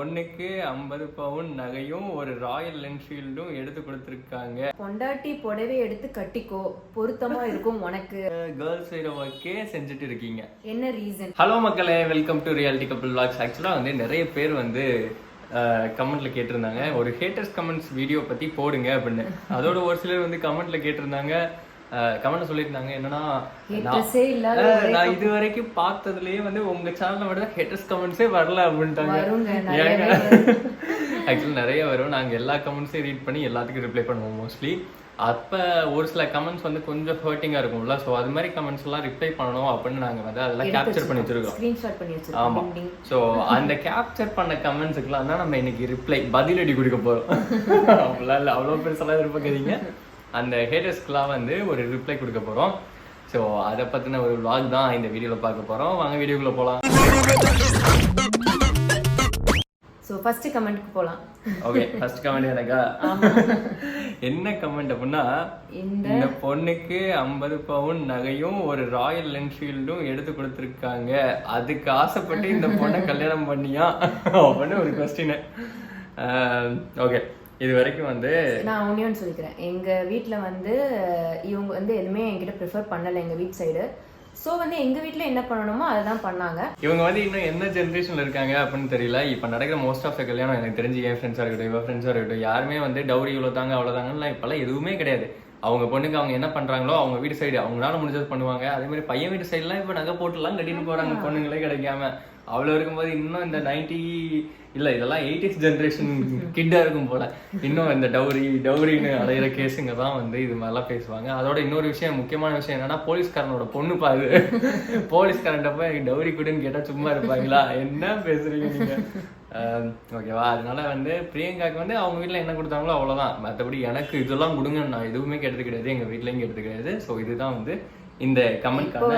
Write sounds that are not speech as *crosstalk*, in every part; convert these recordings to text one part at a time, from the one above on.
பொண்ணுக்கு ஐம்பது பவுன் நகையும் ஒரு ராயல் என்ஃபீல்டும் எடுத்து கொடுத்துருக்காங்க. பொண்டாட்டி புடவை எடுத்து கட்டிக்கோ பொருத்தமா இருக்கும் உனக்கு. கேர்ள்ஸ் செய்கிற ஒர்க்கே செஞ்சுட்டு இருக்கீங்க. என்ன ரீசன் ஹலோ மக்களே welcome to reality couple vlogs. ஆக்சுவலாக வந்து நிறைய பேர் வந்து கமெண்ட்ல கேட்டிருந்தாங்க. ஒரு ஹேட்டர்ஸ் கமெண்ட்ஸ் வீடியோ பத்தி போடுங்க அப்படின்னு. அதோட ஒரு சிலர் வந்து கமெண்ட்ல கேட்டிருந்தாங்க. கமெண்ட்ல சொல்லியிருந்தாங்க. என்னன்னா நான்- இது வரைக்கும் பார்த்ததுலயே வந்து உங்க சேனல்ல மட்டும் ஹேட்டர்ஸ் கமெண்ட்ஸே வரல அப்படின்ட்டாங்க. ஆக்சுவலி நிறைய வரும். நாங்க எல்லா கமெண்ட்ஸையும் ரீட் பண்ணி எல்லாத்துக்கும் ரிப்ளை பண்ணுவோம் மோஸ்ட்லி அப்ப ஒரு சில கமெண்ட்ஸ் வந்து கொஞ்சம் ஹர்ட்டிங்கா இருக்கும்ல. ஸோ அது மாதிரி கமெண்ட்ஸ் எல்லாம் ரிப்ளை பண்ணணும் அப்படின்னு நாங்க வந்து அதெல்லாம் கேப்சர் பண்ணி வச்சிருக்கோம். ஸ்கிரீன்ஷாட் பண்ணி ஆமா. வச்சிருக்கோம் சோ அந்த கேப்சர் பண்ண கமெண்ட்ஸுக்குலாம் தான் நம்ம இன்னைக்கு ரிப்ளை பதிலடி கொடுக்க போறோம். *laughs* அவ்வளோ இல்லை அவ்வளோ பெருசெல்லாம் எதிர்பார்க்காதீங்க. அந்த ஹேட்டர்ஸ்க்குலாம் வந்து ஒரு ரிப்ளை கொடுக்க போறோம். ஸோ அதை பத்தின ஒரு vlog தான் இந்த வீடியோல பார்க்க போறோம். வாங்க வீடியோக்குள்ள போலாம். ஸோ ஃபர்ஸ்ட் கமெண்ட்க்கு போலாம். ஓகே ஃபர்ஸ்ட் கமெண்ட் எனக்கா? என்ன கமெண்ட் அப்படின்னா இந்த பொண்ணுக்கு ஐம்பது பவுன் நகையும் ஒரு ராயல் என்ஃபீல்டும் எடுத்து கொடுத்துருக்காங்க. அதுக்கு ஆசைப்பட்டு இந்த பொண்ணை கல்யாணம் பண்ணியா? அப்படின்னு ஒரு கொஸ்டின் ஓகே இது வரைக்கும் வந்து நான் ஒன்றே ஒன்று சொல்லிக்கிறேன். எங்க வீட்ல வந்து இவங்க வந்து எதுவுமே என்கிட்ட ப்ரிஃபர் பண்ணல எங்க வீட் சைடு ஸோ வந்து எங்க வீட்ல என்ன பண்ணணுமோ அதை தான் பண்ணாங்க. இவங்க வந்து இன்னும் என்ன ஜென்ரேஷன்ல இருக்காங்க அப்படின்னு தெரியல. இப்போ நடக்கிற மோஸ்ட் ஆஃப் த கல்யாணம் எனக்கு தெரிஞ்சு என் ஃப்ரெண்ட்ஸாக இருக்கட்டும் இவன் ஃப்ரெண்ட்ஸாக இருக்கட்டும் யாருமே வந்து டவுரி இவ்வளோ தாங்க அவ்வளோதாங்கலாம் இப்போல்லாம் எதுவுமே கிடையாது. அவங்க பொண்ணுக்கு அவங்க என்ன பண்றாங்களோ அவங்க வீட்டு சைடு அவங்களால முடிஞ்சது பண்ணுவாங்க. அதே மாதிரி பையன் வீட்டு சைடுலாம் இப்போ நகை போட்டுலாம் கட்டிட்டு போறாங்க. பொண்ணுங்களே கிடைக்காம. அவ்வளோ இருக்கும்போது இன்னும் இந்த நைன்டி இல்ல இதெல்லாம் எயிட்டிஸ் ஜென்ரேஷன் கிட்டா இருக்கும் போல. இன்னும் இந்த டவுரி டவுரின்னு அலையிற கேஸுங்க தான் வந்து இது மாதிரிலாம் பேசுவாங்க. அதோட இன்னொரு விஷயம் முக்கியமான விஷயம் என்னன்னா போலீஸ்காரனோட பொண்ணு பாரு போலீஸ்காரன்ட்ட போய் டவுரி கொடுன்னு கேட்டா சும்மா இருப்பாங்களா? என்ன பேசுறீங்க நீங்க? ஓகேவா அதனால வந்து பிரியங்காக்கு வந்து அவங்க வீட்ல என்ன கொடுத்தாங்களோ அவ்வளவுதான். மற்றபடி எனக்கு இதெல்லாம் கொடுங்க நான் எதுவுமே கேட்டது கிடையாது. எங்க வீட்லயும் கேட்டது கிடையாது. ஸோ இதுதான் வந்து இந்த இப்போ கமெண்ட்கான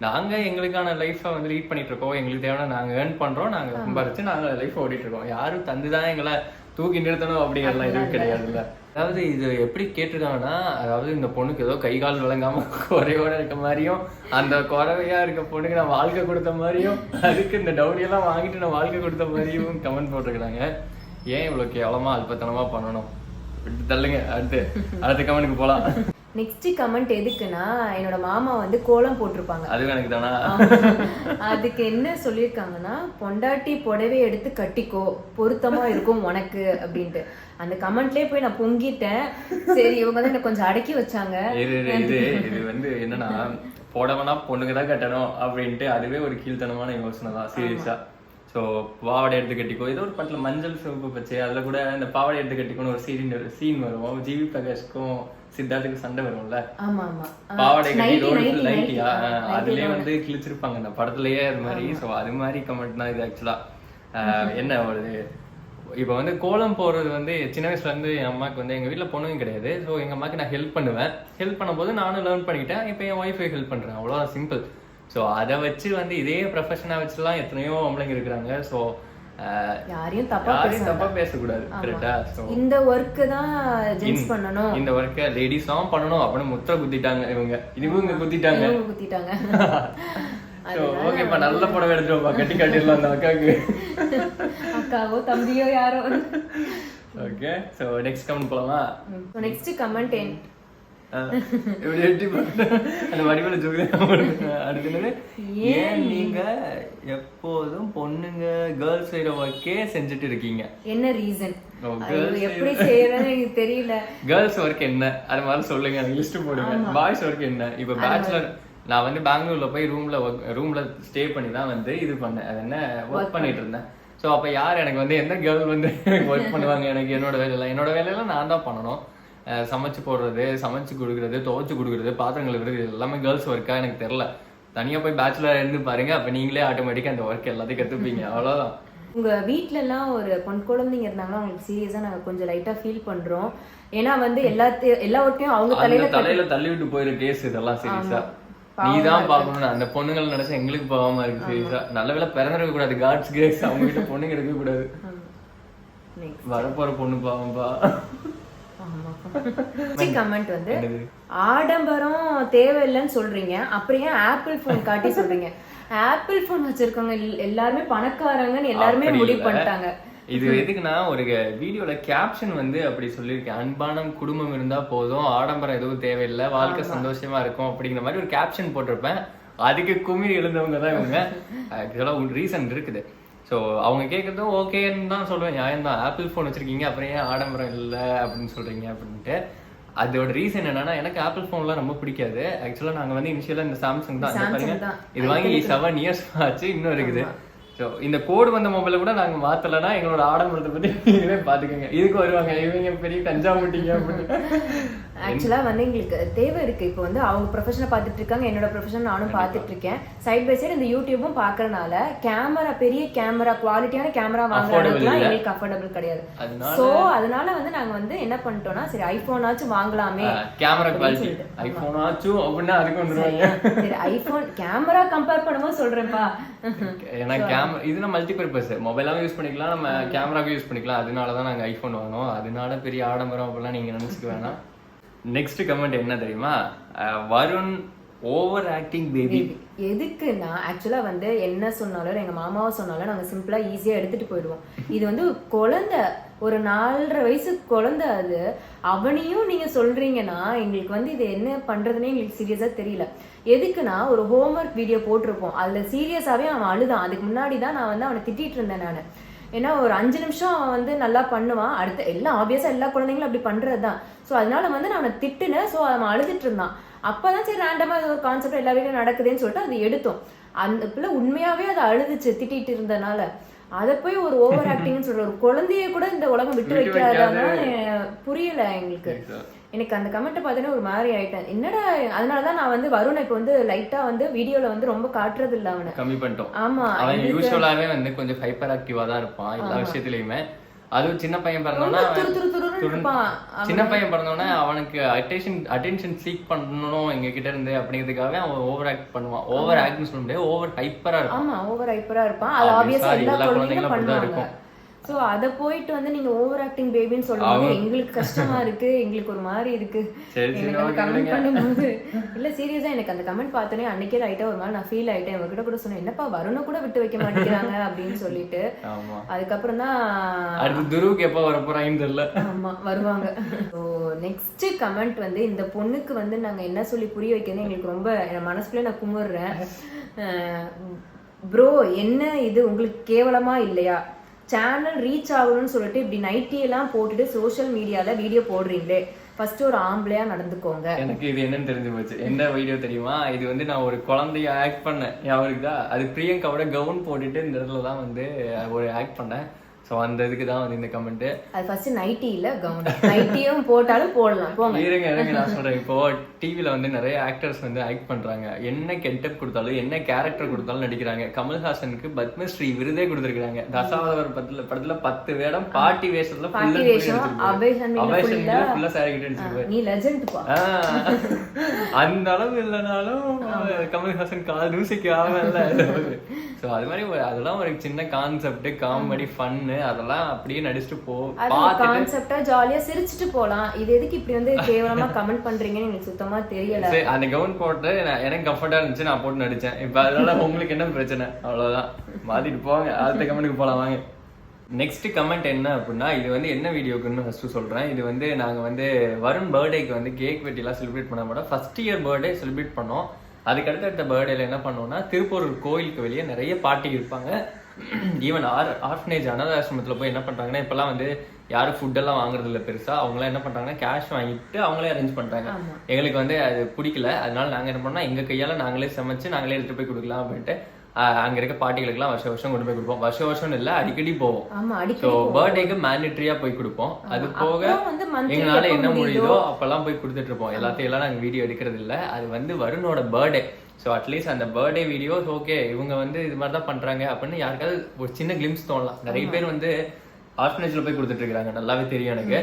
வரைக்குமே யாருமே கேட்டது கிடையாது. அவ்வளவுதான் நாங்க எங்களுக்கான லைஃப்பை வந்து லீட் பண்ணிட்டு இருக்கோம். எங்களுக்கு தேவையான நாங்க ஏர்ன் பண்றோம். நாங்க சம்பாரிச்சு நாங்க லைஃப் ஓடிட்டு இருக்கோம். யாரும் தந்துதான் எங்களை தூக்கி நிறுத்தணும் அப்படிங்கறதுலாம் எதுவும் கிடையாதுல்ல அதாவது இது எப்படி கேட்டிருக்காங்கன்னா அதாவது இந்த பொண்ணுக்கு ஏதோ கை கால் விளங்காம *laughs* குறையோட இருக்க மாதிரியும் அந்த குறவையா இருக்க பொண்ணுக்கு நான் வாழ்க்கை கொடுத்த மாதிரியும் அதுக்கு இந்த டவுரி எல்லாம் வாங்கிட்டு நான் வாழ்க்கை கொடுத்த மாதிரியும் கமெண்ட் போட்டிருக்காங்க ஏன் இவ்வளவு கேவலமா அல்பத்தனமா பண்ணணும்? தள்ளுங்க. அடுத்து அடுத்த கமெண்ட்டுக்கு போலாம். நெக்ஸ்ட் கமெண்ட் எதுக்குன்னா என்னோட மாமா வந்து கோலம் போட்டிருப்பாங்க. அதுவும் எனக்கு தானா? அதுக்கு என்ன சொல்லியிருக்காங்கன்னா பொண்டாட்டி புடவை எடுத்து கட்டிக்கோ. பொருத்தமா இருக்கும் உனக்கு அப்படின்ட்டு. அந்த கமெண்ட்லயே போய் நான் பொங்கிட்டேன். சரி இவங்க தான் எனக்கு கொஞ்சம் அடக்கி வச்சாங்க. இது இது வந்து என்னன்னா போடவனா பொண்ணுங்க தான் கட்டணும் அப்படின்ட்டு அதுவே ஒரு கீழ்த்தனமான யோசனை தான் சீரியஸா. ஸோ பாவாடை எடுத்து கட்டிக்கோ. ஏதோ ஒரு படத்துல மஞ்சள் சிவப்பு பச்சை அதுல கூட இந்த பாவாடை எடுத்து கட்டிக்கோன்னு ஒரு சீன் சீன் வரும். ஜிவி பிரகாஷ்க்கும் சித்தார்த்துக்கும் சண்டை வரும்ல? பாவாடை கட்டி ரோடு லைட்டியா. அதுலயே வந்து கிழிச்சிருப்பாங்க அந்த படத்துலயே அது மாதிரி. ஸோ அது மாதிரி கமெண்ட் தான் இது ஆக்சுவலா என்ன ஒரு இப்போ வந்து கோலம் போடுறது வந்து சின்ன வயசுல இருந்து என் அம்மாக்கு வந்து எங்க வீட்ல பொண்ணுங்க கிடையாது. ஸோ எங்க அம்மாக்கு நான் ஹெல்ப் பண்ணுவேன். ஹெல்ப் பண்ணும்போது நானும் லேர்ன் பண்ணிக்கிட்டேன். இப்போ என் ஒய்ஃபை ஹெல்ப் பண்றேன். அவ்வளோதான் சிம்பிள் ஸோ அதை வச்சு வந்து இதே ப்ரொஃபஷனாக வச்சுலாம் எத்தனையோ ஆம்பளைங்க இருக்கிறாங்க. ஸோ யாரையும் தப்பா தப்பா பேசக்கூடாது கரெக்டா இந்த ஒர்க் தான் ஜென்ஸ் பண்ணணும். இந்த ஒர்க்கை லேடிஸ் தான் பண்ணணும் அப்படின்னு முத்திர குத்திட்டாங்க இவங்க. இவங்க குத்திட்டாங்க. *laughs* குத்திட்டாங்க. ஓகேப்பா நல்ல புடவை எடுத்துருப்பா கட்டி கட்டிடலாம் அந்த அக்காவுக்கு *laughs* அக்காவோ தம்பியோ யாரோ. ஓகே ஸோ நெக்ஸ்ட் கமெண்ட் போலாமா? நெக்ஸ்ட் கமெண்ட் இப்படி எட்டி அந்த வடிவில் ஜோதி அடுத்து என்னது ஏன் நீங்க எப்போதும் பொண்ணுங்க கேர்ள்ஸ் செய்யற ஒர்க்கே செஞ்சுட்டு இருக்கீங்க என்ன ரீசன் எப்படி செய்யறதுன்னு எனக்கு தெரியல கேர்ள்ஸ் ஒர்க் என்ன அது மாதிரி சொல்லுங்க எனக்கு லிஸ்ட் போடுங்க பாய்ஸ் ஒர்க் என்ன இப்போ பேச்சுலர் நான் வந்து பெங்களூர்ல போய் ரூம்ல ரூம்ல ஸ்டே பண்ணி தான் வந்து இது பண்ணேன் அது என்ன ஒர்க் பண்ணிட்டு இருந்தேன் ஸோ அப்போ யார் எனக்கு வந்து எந்த கேர்ள் வந்து ஒர்க் பண்ணுவாங்க எனக்கு என்னோட வேலையெல்லாம் என்னோட வேலையெல்லாம் நான் தான் பண்ணணும் சமைச்சு போடுறது சமைச்சு கொடுக்குறது துவைச்சு கொடுக்குறது பாத்திரங்கள் விடுறது எல்லாமே கேர்ள்ஸ் ஒர்க்கா எனக்கு தெரில தனியா போய் பேச்சுலர் இருந்து பாருங்க அப்ப நீங்களே ஆட்டோமேட்டிக்கா அந்த ஒர்க் எல்லாத்தையும் கத்துப்பீங்க. அவ்வளவுதான். உங்க வீட்ல எல்லாம் ஒரு பொன் குழந்தைங்க இருந்தாங்கன்னா உங்களுக்கு சீரியஸா நாங்க கொஞ்சம் லைட்டா ஃபீல் பண்றோம். ஏன்னா வந்து எல்லாத்தையும் எல்லா ஒர்க்கையும் அவங்க தலையில தலையில தள்ளி விட்டு போயிரு கேஸ் இதெல்லாம் சீரியஸா பாவமா நீ தான் பாக்கணும். அந்த பொண்ணுங்கள் நினைச்சா எங்களுக்கு பாவமா இருக்கு சீரியஸா நல்ல வேலை பிறந்திருக்க கூடாது காட்ஸ் கிரேஸ் அவங்க வீட்டு பொண்ணுங்க எடுக்க கூடாது. வரப்போற பொண்ணு பாவம்பா. கமெண்ட் வந்து ஆடம்பரம் தேவையில்லைன்னு சொல்றீங்க. அப்புறம் ஏன் ஆப்பிள் போன் காட்டி சொல்றீங்க? ஆப்பிள் போன் வச்சிருக்கவங்க எல்- எல்லாருமே பணக்காரங்கன்னு எல்லாருமே முடிவு. பண்ணிட்டாங்க. இது எதுக்குன்னா ஒரு வீடியோல கேப்ஷன் வந்து அப்படி சொல்லியிருக்கேன். அன்பான குடும்பம் இருந்தா போதும் ஆடம்பரம் எதுவும் தேவையில்லை வாழ்க்கை சந்தோஷமா இருக்கும் அப்படிங்கிற மாதிரி ஒரு கேப்ஷன் போட்டிருப்பேன். அதுக்கு குமிழ் எழுந்தவங்க தான் இவங்க. *laughs* ஆக்சுவலா ரீசன் இருக்குது. ஸோ அவங்க கேட்கறதும் ஓகேன்னு தான் சொல்லுவேன் நியாயம் தான் ஆப்பிள் ஃபோன் வச்சிருக்கீங்க அப்புறம் ஏன் ஆடம்பரம் இல்லை அப்படின்னு சொல்றீங்க அப்படின்ட்டு. அதோட ரீசன் என்னன்னா எனக்கு ஆப்பிள் ஃபோன்லாம் ரொம்ப பிடிக்காது. ஆக்சுவலா நாங்க வந்து இனிஷியலா இந்த சாம்சங் பாருங்க. தான். இது வாங்கி செவன் இயர்ஸ் ஆச்சு இன்னும் இருக்குது. ஸோ இந்த கோடு வந்த மொபைல கூட நாங்க மாத்தலைன்னா எங்களோட ஆடம்பரத்தை பத்தி நீங்களே பாத்துக்கோங்க இதுக்கு வருவாங்க. இவங்க பெரிய கஞ்சா முட்டிங்க அப்படின்னு. ஆக்சுவலா வந்து எங்களுக்கு தேவை இருக்கு. இப்போ வந்து அவங்க ப்ரொஃபஷனை பார்த்துட்டு இருக்காங்க. என்னோட ப்ரொஃபஷன் நானும் பார்த்துட்டு இருக்கேன். சைட் பை சைடு இந்த யூடியூபும் பார்க்கறனால கேமரா பெரிய கேமரா குவாலிட்டியான கேமரா வாங்குறதுக்குலாம் இல்ல. எங்களுக்கு அஃபோர்டபுள் கிடையாது. சோ அதனால வந்து நாங்க வந்து என்ன பண்ணிட்டோம்னா சரி ஐபோனாச்சும் வாங்கலாமே கேமரா குவாலிட்டி ஆச்சும் அப்படின்னா அதுக்கு வந்துருவாங்க. சரி ஐபோன் கேமரா கம்பேர் பண்ணும்போது சொல்றேன்ப்பா. ஏன்னா கேமரா இதுல மல்டி பர்பஸ் மொபைலாவும் யூஸ் பண்ணிக்கலாம் நம்ம கேமராவும் யூஸ் பண்ணிக்கலாம். அதனால தான் நாங்க ஐபோன் வாங்கினோம். அதனால பெரிய ஆடம்பரம் அப்படிலாம் நீங்க நினைச்சுக்க வேணாம். *laughs* நெக்ஸ்ட் கமெண்ட் என்ன தெரியுமா? வருண் ஓவர் ஆக்டிங் பேபி எதுக்குன்னா ஆக்சுவலா வந்து என்ன சொன்னாலும் எங்க மாமாவை சொன்னாலும் நாங்க சிம்பிளா ஈஸியா எடுத்துட்டு போயிடுவோம். இது வந்து குழந்தை ஒரு நாலரை வயசு குழந்தை அது. அவனையும் நீங்க சொல்றீங்கன்னா எங்களுக்கு வந்து இது என்ன பண்றதுன்னே எங்களுக்கு சீரியஸா தெரியல. எதுக்குன்னா ஒரு ஹோம்ஒர்க் வீடியோ போட்டிருப்போம். அதுல சீரியஸாவே அவன் அழுதான். அதுக்கு முன்னாடி தான் நான் வந்து அவனை திட்டிட்டு இருந்தேன் நான். ஏன்னா ஒரு அஞ்சு நிமிஷம் அவன் வந்து நல்லா பண்ணுவான். அடுத்த எல்லாம் ஆப்வியஸா எல்லா குழந்தைங்களும் அப்படி பண்றதுதான். ஸோ அதனால வந்து நான் அவனை திட்டுனேன். ஸோ அவன் அழுதுட்டு இருந்தான். அப்பதான் சரி ரேண்டமா ஒரு கான்செப்ட் எல்லா வீட்லயும் நடக்குதுன்னு சொல்லிட்டு அது எடுத்தோம். அந்த பிள்ளை உண்மையாவே அதை அழுதுச்சு திட்டிட்டு இருந்தனால. அதை போய் ஒரு ஓவர் ஆக்டிங்னு சொல்ற ஒரு குழந்தைய கூட இந்த உலகம் விட்டு வைக்காதன்னா புரியல எங்களுக்கு. எனக்கு அந்த கமெண்ட்டை பார்த்தோன்னே ஒரு மாதிரி ஆயிட்டேன். என்னடா அதனாலதான் நான் வந்து வருணை இப்போ வந்து லைட்டா வந்து வீடியோல வந்து ரொம்ப காட்டுறது இல்ல அவனை. கம்மி பண்ணிட்டோம். ஆமா அவன் யூஸ்வலாவே வந்து கொஞ்சம் ஹைப்பர் ஆக்டிவா தான் இருப்பான் எல்லா விஷயத்துலயுமே. அதுவும் சின்ன பையன் பிறந்தோன்னா சின்ன பையன் பிறந்தோடனே அவனுக்கு அட்டென்ஷன் அட்டென்ஷன் சீக் பண்ணணும் எங்க கிட்ட இருந்து அப்படிங்கிறதுக்காக அவன் ஓவர் ஆக்ட் பண்ணுவான். ஓவர் ஆக்ட்னு சொல்ல முடியாது ஓவர் ஹைப்பரா இருப்பான். ஆமா ஓவர் ஹைப்பரா இருப்பான். அது ஆப்வியஸா எல்லா குழந்தைங்களும் பண்ணுவாங்க. சோ அத போயிட்டு வந்து நீங்க ஓவர் ஆக்டிங் பேபின்னு சொல்லும்போது எங்களுக்கு கஷ்டமா இருக்கு. எங்களுக்கு ஒரு மாதிரி இருக்கு. எனக்கு கமெண்ட். பண்ணும்போது இல்ல சீரியஸா எனக்கு அந்த கமெண்ட் பார்த்தோன்னே அன்னைக்கே லைட்டா ஒரு மாதிரி நான் ஃபீல் ஆயிட்டேன். இவர்கிட்ட கூட சொன்னேன் என்னப்பா வருண கூட விட்டு வைக்க மாட்டேங்கிறாங்க அப்படின்னு சொல்லிட்டு. அதுக்கப்புறம் தான் அடுத்து துருவுக்கு எப்போ வர போறாங்கன்னு தெரியல. ஆமா வருவாங்க. ஸோ நெக்ஸ்ட் கமெண்ட் வந்து இந்த பொண்ணுக்கு வந்து நாங்க என்ன சொல்லி புரிய வைக்கிறது எங்களுக்கு ரொம்ப என் மனசுக்குள்ள நான் குமுறுறேன். ப்ரோ என்ன இது? உங்களுக்கு கேவலமா இல்லையா? சேனல் ரீச் ஆகணும்னு சொல்லிட்டு இப்படி நைட்டியெல்லாம் போட்டுட்டு சோஷியல் மீடியால வீடியோ போடுறீங்களே. ஃபர்ஸ்ட் ஒரு ஆம்பளையா நடந்துக்கோங்க. எனக்கு இது என்னன்னு தெரிஞ்சு போச்சு. என்ன வீடியோ தெரியுமா? இது வந்து நான் ஒரு குழந்தைய ஆக்ட் பண்ணேன். அவருக்கு அது பிரியங்காவோட கவுன் போட்டுட்டு இந்த இடத்துல தான் வந்து ஒரு ஆக்ட் பண்ணேன். ஸோ அந்த இதுக்கு தான் வந்து இந்த கமெண்ட் அது ஃபர்ஸ்ட் நைட்டி இல்ல கவுன் நைட்டியும் போட்டாலும் போடலாம். போங்க. இருங்க இருங்க நான் சொல்றேன். இப்போ டிவில வந்து நிறைய ஆக்டர்ஸ் வந்து ஆக்ட் பண்றாங்க. என்ன கெட்டப் கொடுத்தாலும் என்ன கேரக்டர் கொடுத்தாலும் நடிக்கிறாங்க. கமல்ஹாசனுக்கு பத்மஸ்ரீ விருதே கொடுத்திருக்காங்க தசாவதார படத்துல படத்துல பத்து வேடம் பாட்டி வேஷத்துல பாட்டி வேஷம் ஃபுல்லா saree கட்டி. நீ லெஜண்ட். அந்த அளவு இல்லைனாலும் கமல்ஹாசன் கால் தூசிக்கு ஆகல சோ *laughs* அது மாதிரி அதெல்லாம் ஒரு சின்ன கான்செப்ட் காமெடி ஃபன்னு அதெல்லாம் அப்படியே நடிச்சுட்டு போ கான்செப்டா ஜாலியா சிரிச்சிட்டு போலாம். இது எதுக்கு இப்படி வந்து கேவலமா கமெண்ட் பண்றீங்கன்னு எனக்கு சுத்தமா தெரியல. சரி, அந்த கவுன் போட்டு எனக்கு கம்ஃபர்டா இருந்துச்சு நான் போட்டு நடிச்சேன். இப்ப அதனால உங்களுக்கு என்ன பிரச்சனை? அவ்வளவுதான். மாத்திட்டு போங்க. அடுத்த கமெண்ட்டுக்கு போலாம் வாங்க. நெக்ஸ்ட் கமெண்ட் என்ன அப்படின்னா இது வந்து என்ன வீடியோக்குன்னு ஃபர்ஸ்ட் சொல்றேன். இது வந்து நாங்க வந்து வருண் பர்த்டேக்கு வந்து கேக் வெட்டிலாம் செலிப்ரேட் பண்ண மாட்டோம் ஃபர்ஸ்ட் இயர் பர்த்டே செலிப்ரேட் பண்ணோம். அதுக்கு அடுத்த பர்த்டேல என்ன பண்ணோம்னா திருப்பூர் கோயிலுக்கு வெளியே நிறைய பாட்டி இருப்பாங்க. ஈவன் ஆர் ஆர்ஃபனேஜ் அனாத ஆசிரமத்துல போய் என்ன பண்றாங்கன்னா இப்பெல்லாம் வந்து யாரும் ஃபுட் எல்லாம் வாங்குறது இல்ல பெருசா. அவங்களாம் என்ன பண்றாங்கன்னா கேஷ் வாங்கிட்டு அவங்களே அரேஞ்ச் பண்றாங்க. ஆமா. எங்களுக்கு வந்து அது பிடிக்கல. அதனால நாங்க என்ன பண்ணோம் எங்க கையால நாங்களே சமைச்சு நாங்களே எடுத்துட்டு போய் கொடுக்கலாம் அப்படின்ட்டு அங்க இருக்க பாட்டிகளுக்குலாம் வருஷம் வருஷம் கொண்டு போய் கொடுப்போம். வருஷம் வருஷம் இல்ல அடிக்கடி போவோம். ஸோ பர்த்டேக்கு மேண்டட்ரியா போய் கொடுப்போம். அது போக எங்களால என்ன முடியுதோ? முடியுதோ அப்பெல்லாம் போய் கொடுத்துட்டு இருப்போம். எல்லாத்தையும் எல்லாம் நாங்க வீடியோ எடுக்கிறது இல்ல. அது வந்து வருணோட பர்த்டே ஸோ அட்லீஸ்ட் அந்த பர்த்டே வீடியோஸ் ஓகே இவங்க வந்து இது மாதிரி தான் பண்றாங்க அப்படின்னு யாருக்காவது ஒரு சின்ன கிளிம்ஸ் தோணலாம். நிறைய பேர் வந்து ஆர்ஃபனேஜ்ல போய் கொடுத்துட்டு இருக்காங்க நல்லாவே தெரியும் எனக்கு.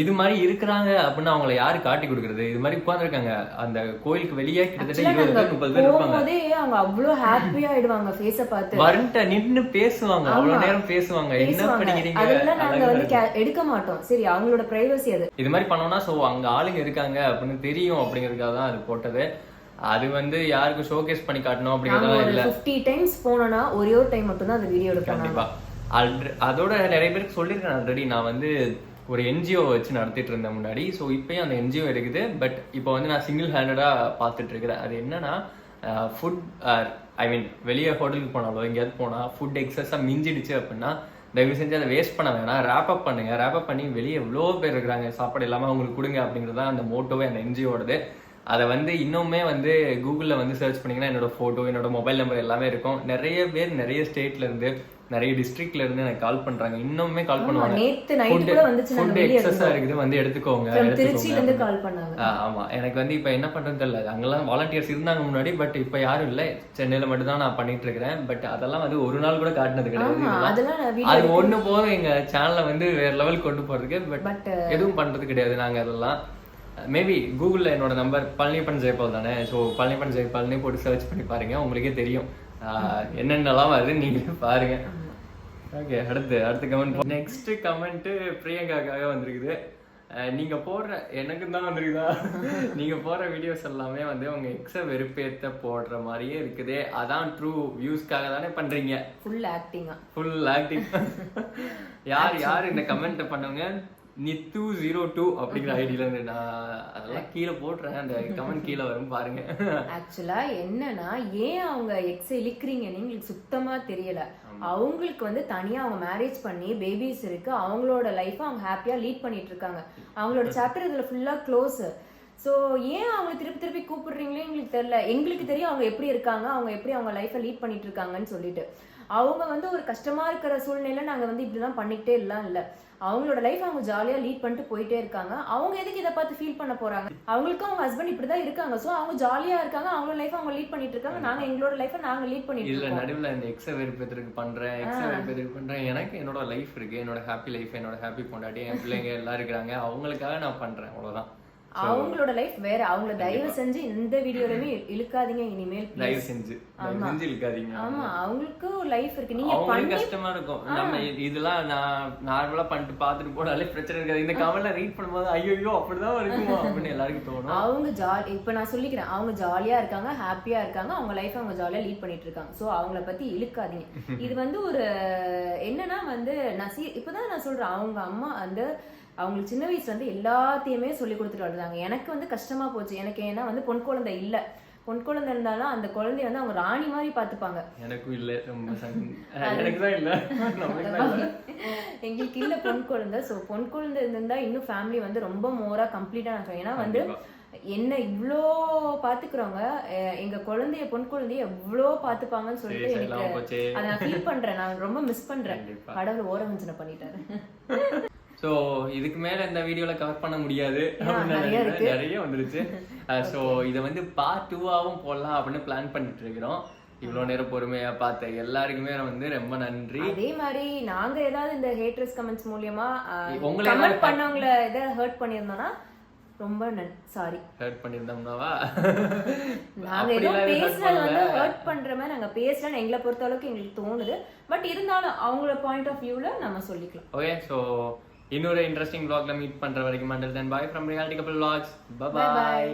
இது மாதிரி இருக்கிறாங்க அப்படின்னு அவங்கள யாரு காட்டி கொடுக்கறது? இது மாதிரி உட்கார்ந்துருக்காங்க. அந்த கோயிலுக்கு வெளியே கிட்டத்தட்ட இருபது நாங்க பேர் முப்பது பேர் இருப்பாங்க. போகும்போதே அவங்க அவ்வளவு ஹாப்பியா ஆயிடுவாங்க ஃபேஸ பார்த்து. வரண்ட நின்னு பேசுவாங்க. அவ்வளவு நேரம் பேசுவாங்க. என்ன பண்ணிக்கிறீங்க அதெல்லாம் நாங்க வந்து எடுக்க மாட்டோம். சரி அவங்களோட பிரைவசி அது. இது மாதிரி பண்ணோம்னா சோ அங்க ஆளுங்க இருக்காங்க அப்படின்னு தெரியும் அப்படிங்கறதுக்காக தான் அது போட்டது. அது வந்து யாருக்கும் ஷோகேஸ் பண்ணி காட்டணும் அப்படிங்கறதெல்லாம் இல்ல. ஃபிஃப்டி டைம்ஸ் போனோம்னா ஒரே ஒரு டைம் மட்டும் தான் அந்த வீடியோ எடுப்போம் நாங்க. கண்டிப்பா. அதோட நிறைய பேருக்கு சொல்லியிருக்கேன் ஆல்ரெடி நான் வந்து ஒரு என்ஜிஓ வச்சு நடத்திட்டு இருந்தேன் முன்னாடி. ஸோ இப்பயும் அந்த என்ஜிஓ இருக்குது. பட் இப்போ வந்து நான் சிங்கிள் ஹேண்டடா பார்த்துட்டு இருக்கிறேன். அது என்னன்னா ஃபுட் ஐ மீன் வெளியே ஹோட்டலுக்கு போனாலோ எங்கேயாவது போனா ஃபுட் எக்ஸஸாக மிஞ்சிடுச்சு அப்படின்னா தயவு செஞ்சு அதை வேஸ்ட் பண்ண வேணாம். ரேப் அப் பண்ணுங்க. ரேப் அப் பண்ணி வெளியே எவ்வளோ பேர் இருக்கிறாங்க. சாப்பாடு இல்லாமல் அவங்களுக்கு கொடுங்க அப்படிங்கிறது தான் அந்த மோட்டோவே அந்த என்ஜிஓடது அதை வந்து இன்னுமே வந்து கூகுளில் வந்து சர்ச் பண்ணீங்கன்னா என்னோட ஃபோட்டோ என்னோட மொபைல் நம்பர் எல்லாமே இருக்கும். நிறைய பேர் நிறைய ஸ்டேட்ல இருந்து நிறைய டிஸ்ட்ரிக்ட்ல இருந்து எனக்கு கால் பண்றாங்க. இன்னுமே கால் பண்ணுவாங்க. நேத்து நைட் கூட வந்துச்சு ஃபுட் எக்ஸஸா இருக்குது வந்து எடுத்துக்கோங்க திருச்சியில இருந்து கால் பண்ணாங்க. ஆமா. எனக்கு வந்து இப்ப என்ன பண்றது தெரியல. அங்கெல்லாம் வாலண்டியர்ஸ் இருந்தாங்க முன்னாடி பட் இப்ப யாரும் இல்ல. சென்னையில மட்டும் தான் நான் பண்ணிட்டு இருக்கிறேன். பட் அதெல்லாம் வந்து ஒரு நாள் கூட காட்டினது கிடையாது அது ஒண்ணு போதும். எங்க சேனலை வந்து வேற லெவல் கொண்டு போறதுக்கு பட் எதுவும் பண்றது கிடையாது நாங்க அதெல்லாம். மேபி கூகுளில் என்னோட நம்பர் பழனிப்பன் ஜெயபால் தானே? ஸோ பழனிப்பன் ஜெயபால்னே போட்டு சர்ச் பண்ணி பாருங்க உங்களுக்கே தெரியும். என்னென்னலாம் வருது நீங்களே பாருங்க. ஓகே அடுத்து அடுத்த கமெண்ட் நெக்ஸ்ட் கமெண்ட் பிரியங்காக்காக வந்திருக்குது. அஹ் நீங்க போடுற எனக்கு தான் வந்திருக்குதா? நீங்க போடுற வீடியோஸ் எல்லாமே வந்து உங்க எக்ஸ வெறுப்பேத்த போடுற மாதிரியே இருக்குதே. அதான் ட்ரூ வியூஸ்க்காக தானே பண்றீங்க. ஃபுல் ஆக்டிங்கா ஃபுல் ஆக்டிவ் யார் யார் இந்த கமெண்ட் பண்ணவங்க? நித்து ஜீரோ டூ அப்படிங்கிற *laughs* ஐடியில இருந்து. நான் அதெல்லாம் கீழே போட்டுறேன். அந்த கமெண்ட் கீழே வரும் பாருங்க. *laughs* ஆக்சுவலா என்னன்னா ஏன் அவங்க எக்ஸ் இழுக்கிறீங்கன்னு எங்களுக்கு சுத்தமா தெரியல. அவங்களுக்கு வந்து தனியா அவங்க மேரேஜ் பண்ணி பேபிஸ் இருக்கு. அவங்களோட லைஃப் அவங்க ஹாப்பியா லீட் பண்ணிட்டு இருக்காங்க. அவங்களோட சாப்டர் இதுல ஃபுல்லா க்ளோஸ் ஸோ ஏன் அவங்க திருப்பி திருப்பி கூப்பிடுறீங்களே எங்களுக்கு தெரியல. எங்களுக்கு தெரியும் அவங்க எப்படி இருக்காங்க அவங்க எப்படி அவங்க லைஃப்பை லீட் பண்ணிட்டு இருக்காங்கன்னு சொல்லிட்டு. அவங்க வந்து ஒரு கஷ்டமா இருக்கிற சூழ்நிலையில நாங்க வந்து இப்படிலாம் பண்ணிக்கிட்டே எல்லாம் இல்ல. அவங்களோட லைஃப் அவங்க ஜாலியா லீட் பண்ணிட்டு போயிட்டே இருக்காங்க. அவங்க எதுக்கு இதை பார்த்து ஃபீல் பண்ண போறாங்க? அவங்களுக்கும் அவங்க ஹஸ்பண்ட் இப்படிதான் இருக்காங்க. சோ அவங்க ஜாலியா இருக்காங்க. அவங்களோட லைஃப் அவங்க லீட் பண்ணிட்டு இருக்காங்க. நாங்க எங்களோட லைஃபை நாங்க லீட் பண்ணிட்டு இருக்கோம். நடுவுல இந்த எக்ஸ வெறுப்பேத்திற்கு பண்றேன். எக்ஸ வெறுப்பேத்திற்கு பண்றேன். எனக்கு என்னோட லைஃப் இருக்கு. என்னோட ஹாப்பி லைஃப் என்னோட ஹாப்பி பொண்டாட்டி என் பிள்ளைங்க எல்லாம் இருக்கிறாங்க. அவங்களுக்காக நான் பண்றேன். அவ்வளவுதான். அவங்களோட லைஃப் வேற. அவங்கள தயவு செஞ்சு இந்த வீடியோலயுமே இழுக்காதீங்க இனிமேல். தயவு செஞ்சு. செஞ்சு இருக்காதீங்க ஆமா அவங்களுக்கும் லைஃப் இருக்கு. நீங்க அவங்களுக்கு பண்ணி கஷ்டமா இருக்கும். நம்ம இதெல்லாம் நான் நார்மலா பண்ணிட்டு பார்த்துட்டு போனாலே பிரச்சனை இருக்காது. இந்த கமெண்ட்ல ரீட் பண்ணும்போது ஐயோ அப்படிதான் இருக்குமா? அப்படின்னு எல்லாருக்கும் தோணும். அவங்க ஜாலி இப்ப நான் சொல்லிக்கிறேன். அவங்க ஜாலியா இருக்காங்க ஹாப்பியா இருக்காங்க. அவங்க லைஃப் அவங்க ஜாலியா லீட் பண்ணிட்டு இருக்காங்க. சோ அவங்கள பத்தி இழுக்காதீங்க. *laughs* இது வந்து ஒரு என்னன்னா வந்து நான் இப்பதான் நான் சொல்றேன். அவங்க அம்மா வந்து அவங்களுக்கு சின்ன வயசுல இருந்து எல்லாத்தையுமே சொல்லி கொடுத்துட்டு வளர்ந்தாங்க. எனக்கு வந்து கஷ்டமா போச்சு. எனக்கு ஏன்னா வந்து பொன் குழந்தை இல்ல. பொன் குழந்தை இருந்தாலும் அந்த குழந்தைய வந்து அவங்க ராணி மாதிரி பாத்துப்பாங்க எனக்கும் இல்ல. எங்களுக்கு இல்ல பொன் குழந்தை. சோ பொன் குழந்தை இருந்தா இன்னும் ஃபேமிலி வந்து ரொம்ப மோரா கம்ப்ளீட்டா நான் ஏன்னா வந்து என்ன இவ்ளோ பாத்துக்கிறவங்க அஹ் எங்க குழந்தைய பொன் குழந்தைய எவ்வளோ பாத்துப்பாங்கன்னு சொல்லிட்டு எனக்கு. அதை நான் ஃபீல் பண்றேன். நான் ரொம்ப மிஸ் பண்றேன். கடவுள் ஓரவஞ்சனை பண்ணிட்டாரு. சோ இதுக்கு மேல இந்த வீடியோல கவர் பண்ண முடியாது. நிறைய வந்துருச்சு. *laughs* சோ இத வந்து பார்ட் டூவாவும் போடலாம் அப்படின்னு பிளான் பண்ணிட்டு இருக்கிறோம் இவ்வளவு நேரம் பொறுமையா பார்த்த எல்லாருக்குமே வந்து ரொம்ப நன்றி. அதே மாதிரி நாங்க ஏதாவது இந்த ஹேட்ரஸ் கமெண்ட்ஸ் மூலியமா உங்களை கமெண்ட் பண்ணவங்கள இதை ஹர்ட் பண்ணியிருந்தோம்னா ரொம்ப சாரி ஹர்ட் பண்ணியிருந்தோம்னாவா? *laughs* நாங்க ஏதோ பேசுறது வந்து. ஹர்ட் பண்ற மாதிரி நாங்க பேசலன்னு எங்களை பொறுத்த அளவுக்கு எங்களுக்கு தோணுது. பட் இருந்தாலும் அவங்களோட பாயிண்ட் ஆஃப் வியூல நம்ம சொல்லிக்கலாம். ஓகே ஸோ இன்னொரு இன்ட்ரெஸ்டிங் vlogல மீட் பண்ற வரைக்கும் until then bye from reality couple vlogs. Bye